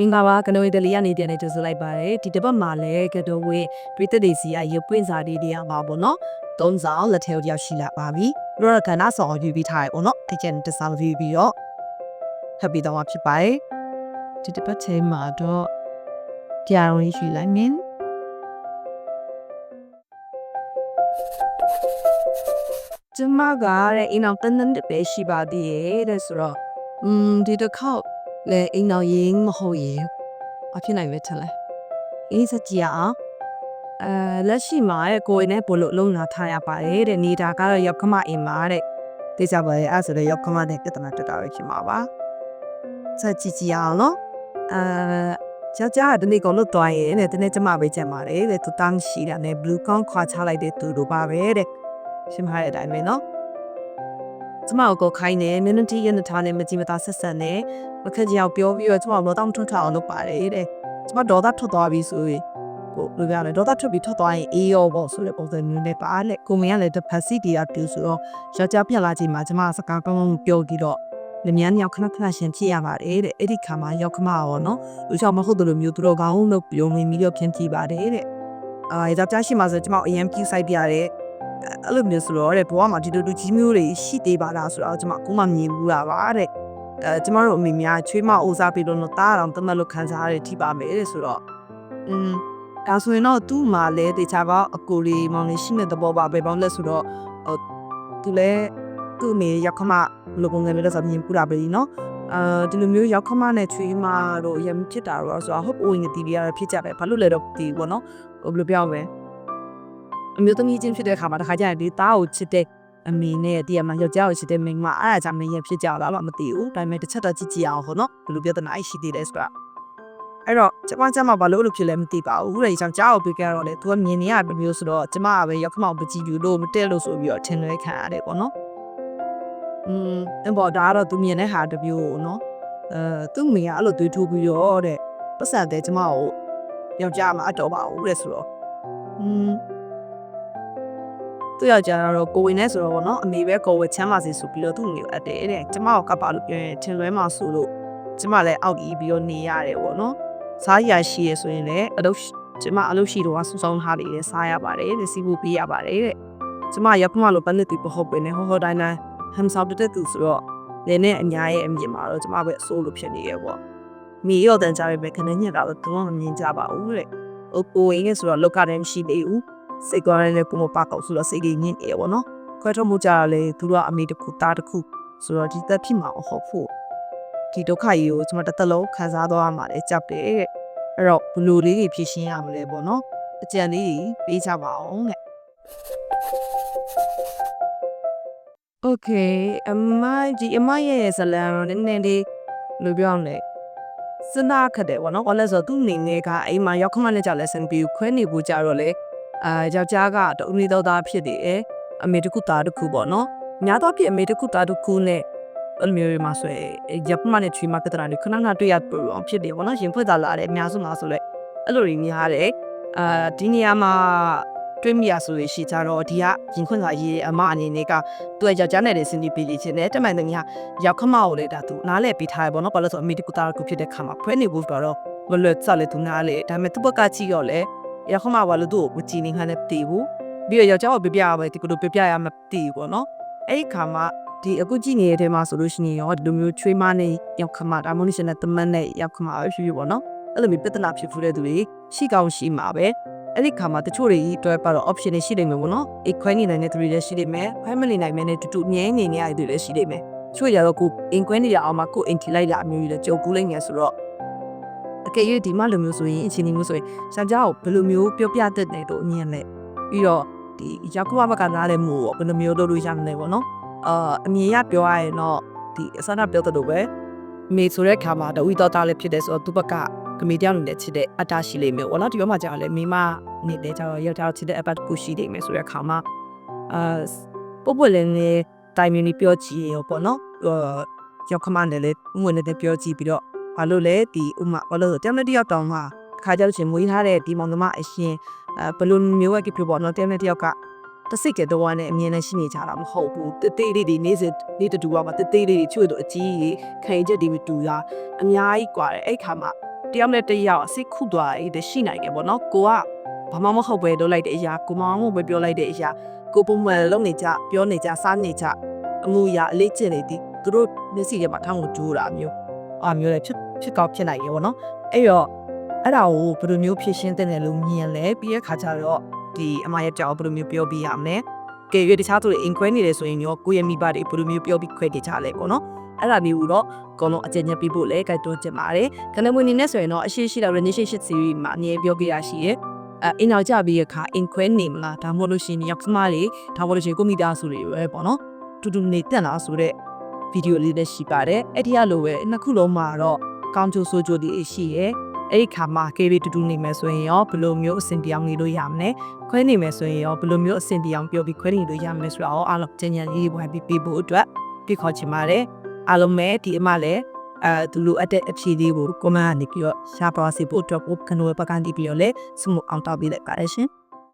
မင်္ဂလာပါကနိုရီတလီကနေပြန်နေကြိုဆိုလိုက်ပါတယ်ဒီတစ်ပတ်မှာလည်းကတိုဝေးပြည်သက်တွေစီကရုပ်ပွင့်စာလေးတွေရမှာပေါ့နော်သုံးဆောင်လက်ထဲကိုရောက်ရှိလာပါပြီပြီးတော့ကဏ္ဍဆောင်ယူပြီးထားရပေါ့နော်ဒီကျန်တစ်ဆောင်ယူပြီးတော့ဖတ်ပြီးတော့ဖြစ်ပါတယ်ဒီတစ်ပတ်ချိန်မှာတော့ကြာရုံရှိလိုက်မင်းကျမကတဲ့အင်းအောင်တန်းတန်းပဲရှိပါသေးရဲ့တဲ့ဆိုတော့อืมဒီတစ်ခေါက် လေအိမ်အောင်ရင်မဟုတ်ရင်အဖြစ်နိုင်ပဲထင်လဲအေးစကြည့်အောင်အဲလက်ရှိမှာရဲ့ကိုယ်နဲ့ဘလို့လုံးလာထားရပါတယ်တဲ့နေတာကတော့ရောက်ခမအိမ်မှာတဲ့သိကြပါရဲ့အဲ့ဆိုတော့ရောက်ခမတဲ့ပြဿနာတက်တာပဲဖြစ်မှာပါစကြည့်ကြည့်အောင်နော်အဲကြာကြာတနေ့ကောင်လို့တွိုင်းရဲ့တဲ့တနေ့ကျမပဲကြံပါတယ်တဲ့သူတန်းရှိတာနဲ့ blue con ခွာချလိုက်တဲ့သူတို့ပါပဲတဲ့ရှင်းထားတဲ့အတိုင်းပဲနော် ကျမကိုခိုင်းနေမင်းတို့ရနထားနေမကြည့်မသားဆက်ဆက်နေမခက်ကြောင်ပြောပြီးတော့ကျမတို့တောင်းထွန်းထအောင်လုပ်ပါတယ်တဲ့ကျမဒေါသထွက်သွားပြီဆိုရင်ဟိုလိုပြရတယ်ဒေါသထွက်ပြီးထွက်သွားရင်အေးရောပေါ့ဆိုတဲ့ပုံစံမျိုးနဲ့ပါလေကိုမင်းကလည်းတစ်ဖက်စီတီအတူဆိုတော့ယောက်ျားပြက်လာချိန်မှာကျမစကားကောင်းကောင်းပြောပြီးတော့လျမြန်ရောက်ခဏခဏရှင်ဖြစ်ရပါတယ်တဲ့အဲ့ဒီခါမှာရောက်ခမရောနော်လူချောင်မဟုတ်တယ်လို့မျိုးသူတို့ကောင်းလို့ပြုံးနေပြီးတော့ပြင်ကြည့်ပါတယ်တဲ့အာယောက်ျားရှိမှဆိုကျမအရင်ပြူဆိုင်ပြရတယ် အဲ့လိုမျိုးဆိုတော့တဲ့ဘဝမှာဒီလိုလူကြီးမျိုးတွေရှိသေးပါလားဆိုတော့ကျွန်မအခုမှမြင်ဘူးတာပါတဲ့အဲကျွန်မတို့အမေများချွေးမအိုစားပြီးလို့တော့တားအောင်တမတ်လို့ခံစားရတဲ့ထိပါမယ်တဲ့ဆိုတော့อืมဒါဆိုရင်တော့သူ့မှာလဲတေချာပေါက်အကိုလေးမောင်လေးရှိနေတဲ့ဘောပါပဲပေါင်းလဲဆိုတော့ဟိုသူလဲသူ့အမေရောက်ခမဘလိုပုံစံမျိုးလဲဆိုမြင်ပူတာပဲနော်အာဒီလိုမျိုးရောက်ခမနဲ့ချွေးမတို့ရံဖြစ်တာတော့ဆိုတော့ဟုတ်အိုငတီတွေရဖြစ်ကြပဲဘာလို့လဲတော့ဒီပေါ့နော်ဟိုဘယ်လိုပြောရမလဲ အမျိုးသမီးချင်းဖြစ်တဲ့အခါမှာတစ်ခါကျရင်ဒီသားကိုချစ်တဲ့အမေနဲ့တည်ရမှာယောက်ျားကိုချစ်တဲ့မိန်းမအဲ့ဒါကြောင့်မင်းရဖြစ်ကြလားမသိဘူးဒါပေမဲ့တစ်ချက်တော့ကြည့်ကြည့်အောင်ဟောနော်ဘယ်လိုပြဿနာအိရှိသေးလဲဆိုတာအဲ့တော့ကျမကျမဘာလို့လို့ဖြစ်လဲမသိပါဘူးတဲ့ကြောင့်ကြားကိုပြခဲ့တော့လေသူကမြင်နေရတဲ့မျိုးဆိုတော့ကျမကပဲရောက်ခမောင်ပကြည့်ပြီးလို့မတက်လို့ဆိုပြီးတော့ထင်လွဲခံရတယ်ပေါ့နော်อืมအဲ့ပေါ်ဒါကတော့သူမြင်တဲ့ဟာတစ်မျိုးနော်အဲသူ့မိကအဲ့လိုတွေးထိုးပြီးတော့တဲ့ပတ်စံတဲ့ကျမကိုယောက်ျားမှာအတော်ပါဘူးတဲ့ဆိုတော့อืม သူ့ယောက်ျားကတော့ကိုဝင်နေဆိုတော့ဗောနော်အမေပဲကိုဝချမ်းပါစေဆိုပြီးတော့သူ့ငွေအပ်တယ်တဲ့ကျမကိုကပ်ပါလို့ပြောရင်ထင်လွဲမှဆိုလို့ကျမလည်းအောက်ကြီးပြီးတော့နေရတယ်ဗောနော်စားရရှိရဆိုရင်လည်းအလုပ်ကျမအလုပ်ရှိတော့ဆူဆောင်းထားလေးစားရပါတယ်တဲ့စီးဖို့ပေးရပါတယ်တဲ့ကျမရောက်မှလို့ပန်းနေသူပဟုတ်ပဲနဲ့ဟောဟောတိုင်းတိုင်းဟမ်ဆောက်တဲ့သူဆိုတော့နေနဲ့အညာရဲ့အမြင်မှာတော့ကျမပဲအစိုးလို့ဖြစ်နေရဗောမိရောတန်ကြပဲပဲခဏညက်တာတော့သူကမမြင်ကြပါဘူးတဲ့ဟိုကိုဝင်နေဆိုတော့လောက်ကတည်းမရှိသေးဘူး စိတ်ကောင်းတဲ့ပုံမပါကောက်ဆိုတော့စိတ်ကြီးညစ်နေရပါတော့ခွဲထုတ်မှုကြတာလေသူတို့ကအမေတစ်ခုသားတစ်ခုဆိုတော့ဒီသက်ဖြစ်မှာမဟုတ်ဘူးဒီဒုက္ခကြီးကိုကျွန်မတစ်သက်လုံးခံစားသွားရမှာလေကြောက်တယ်တဲ့အဲ့တော့ဘလူလေးကြီးဖြည့်ရှင်းရမလဲပေါ့နော်အကြံလေးကြီးပေးကြပါအောင်တဲ့ Okay အမဒီအမရဲ့ဇလံတော့နည်းနည်းလေးလိုပြောအောင်လေစနာခတ်တယ်ပေါ့နော်ဘာလဲဆိုတော့သူ့အနေနဲ့ကအိမ်မှာရောက်ခမနဲ့ကြောက်လဲစင်ပြီးခွဲနေဖို့ကြတော့လေ အာယောက်ျားကတဦးလေးတော့သားဖြစ်နေတယ်အမေတစ်ခုသားတစ်ခုပေါ့နော်ညာတော့ဖြစ်အမေတစ်ခုသားတစ်ခုနဲ့အမျိုးမှာဆိုရင်ရပ်မနဲ့ချွေးမပြဿနာတွေခဏခဏတွေ့ရပူအောင်ဖြစ်တယ်ပေါ့နော်ရင်ဖွက်သာလာတယ်အများစုမှာဆိုလဲအဲ့လိုတွေများတယ်အာဒီနေရာမှာတွေ့မိရဆိုရင်ရှိကြတော့ဒီကရင်ခွင့်သာရေးအမအနေနဲ့ကသူ့ယောက်ျားနဲ့တည်းစင်ပြီးပြီးချင်းတယ်တမန်တမီးရောက်ခမောက်လေဒါသူနားလဲပေးထားရပေါ့နော်ဘာလို့ဆိုအမေတစ်ခုသားတစ်ခုဖြစ်တဲ့ခါမှာဖွဲနေဖို့တော့မလွတ်စလေသူနားလေဒါပေမဲ့သူ့ဘက်ကကြည့်ရောလေ ရခမဘာလို့သူ့ကိုမကြည့်နေခါနဲ့တည်ဘူးပြီးတော့ယောက်ျားကိုပြပြရမယ်ဒီကုလိုပြပြရမှာတည်ဘူးပေါ့နော်အဲ့ဒီခါမှာဒီအခုကြည့်နေတဲ့ထဲမှာဆိုလို့ရှိရင်ရောဒီလိုမျိုးချွေးမနဲ့ရောက်ခမဒါမှမဟုတ်ရှင်နဲ့တမန်နဲ့ရောက်ခမပဲဖြစ်ဖြစ်ပေါ့နော်အဲ့လိုမျိုးပြဿနာဖြစ်ဖူးတဲ့သူတွေရှိကောင်းရှိမှာပဲအဲ့ဒီခါမှာတချို့တွေတွဲပါတော့ option တွေရှိနေမှာပေါ့နော်အိတ်ခွဲနေနိုင်တဲ့သူတွေလည်းရှိနေမယ်ခွဲမနေနိုင်မဲ့နဲ့တူတူငြင်းနေနေရတဲ့သူတွေလည်းရှိနေမယ်ချို့ရတော့ကိုအင်ကွဲနေရအောင်မှာကိုအင်ထီလိုက်လာအမျိုးကြီးလည်းကြုံကူးလိုက်နေဆိုတော့ အကယ်၍ဒီမလိုမျိုးဆိုရင်အချိန်ဒီမျိုးဆိုရင်စံကြောက်ဘယ်လိုမျိုးပြောပြတတ်တယ်လို့အမြင်လဲပြီးတော့ဒီရောက်ခမဘကနားလဲမို့ဘယ်လိုမျိုးလုပ်လို့ရမလဲပေါ့နော်အာအမြင်ရပြောရရင်တော့ဒီအစနာပြောတဲ့လိုပဲမေဆိုတဲ့ခါမှာတဝီတော်သားလည်းဖြစ်တယ်ဆိုတော့သူဘကကမေတယောက်နေတဲ့ချစ်တဲ့အတ္တရှိလိမ့်မယ်ပေါ့နော်ဒီဘက်မှာကြာလဲမိမနေတဲ့ကြာတော့ယောက်ျားချစ်တဲ့အပတ်တစ်ခုရှိနေမယ်ဆိုတဲ့ခါမှာအာပုတ်ပွက်လည်းနေတိုင်မီနီပြောကြည့်ရောပေါ့နော်အာရောက်ခမနဲ့လည်းဥဝင်နဲ့ပြောကြည့်ပြီးတော့ ဘာလို့လဲဒီဥမာဘာလို့တယောက်နဲ့တယောက်တောင်မှခါကြလို့ရှင်မွေးထားတဲ့ဒီမောင်သမားအရှင်အဲဘလို့မျိုးဝက်ကိဖြစ်ပေါ့နော်တယောက်နဲ့တယောက်ကတစိတ်ကတော်နဲ့အမြင်နဲ့ရှိနေကြတာမဟုတ်ဘူးတသေးလေးတွေနေစနေတူပါမှာတသေးလေးတွေချွေတော့အကြီးကြီးခံရချက်တွေတူတာအများကြီးကွာတယ်အဲ့ခါမှာတယောက်နဲ့တယောက်စိတ်ခုသွားရတဲ့ရှိနိုင်တယ်ပေါ့နော်ကိုကဘာမှမဟုတ်ပဲလုပ်လိုက်တဲ့အရာကိုမောင်မပဲပြောလိုက်တဲ့အရာကိုပုံမှန်လုပ်နေကြပြောနေကြစားနေကြအမှုရာအလေးကျင့်နေသည်သူတို့မျက်စိထဲမှာထောင်းကိုဂျိုးတာမျိုး အာမျိုးလည်းဖြစ်ဖြစ်ကောက်ဖြစ်နိုင်ရေပေါ့နော်အဲ့တော့အဲ့ဒါကိုဘယ်လိုမျိုးဖြည့်ရှင်းတဲ့တယ်လို့မြင်လဲပြီးတဲ့ခါကျတော့ဒီအမရဲ့ကြောက်ဘယ်လိုမျိုးပြောပြရမလဲကဲရွေးတခြားသူတွေအင်ခွဲနေတယ်ဆိုရင်ရောကိုယ့်ရဲ့မိဘတွေဘယ်လိုမျိုးပြောပြီးခွဲနေကြလဲပေါ့နော်အဲ့ဒါမျိုးတော့အကုန်လုံးအကြံဉာဏ်ပေးဖို့လည်းကြိုက်တွန်းချင်ပါတယ်ခဏမွေနေနဲ့ဆိုရင်တော့အရှိရှိတဲ့ relationship series မှာအမြဲပြောပြရရှိရဲ့အဲအင်အောင်ကြပြီးရခါအင်ခွဲနေမလားဒါမှမဟုတ်လို့ရှိရင်ယောက်ျားလေးဒါမှမဟုတ်လို့ရှိရင်ကိုမိသားစုတွေပဲပေါ့နော်တူတူနေတက်လာဆိုတော့ ဗီဒီယိုလေးလည်းရှိပါတယ်အဲ့ဒီကလိုပဲနှစ်ခုလုံးမှာတော့ကောင်းကျိုးဆိုးကျိုးတွေရှိရဲ့အဲ့ဒီခါမှာ KB တူတူနေမယ်ဆိုရင်ရောဘယ်လိုမျိုးအဆင်ပြေအောင်နေလို့ရမလဲခွဲနေမယ်ဆိုရင်ရောဘယ်လိုမျိုးအဆင်ပြေအောင်ပြောပြီးခွဲနေလို့ရမလဲဆိုတော့အားလုံးကျန်ကျန်လေးဝိုင်းပြီးပေးဖို့အတွက်ပြခေါ်ချင်ပါတယ်အားလုံးပဲဒီအမလည်းအဲသူလိုအပ်တဲ့အဖြေလေးကို comment ကနေပြီးတော့ရှားပါစေဖို့အတွက်ကိုကနဝပကန်တီပြီးတော့လဲစမှုအောင်တောက်ပေးလိုက်ပါတယ်ရှင်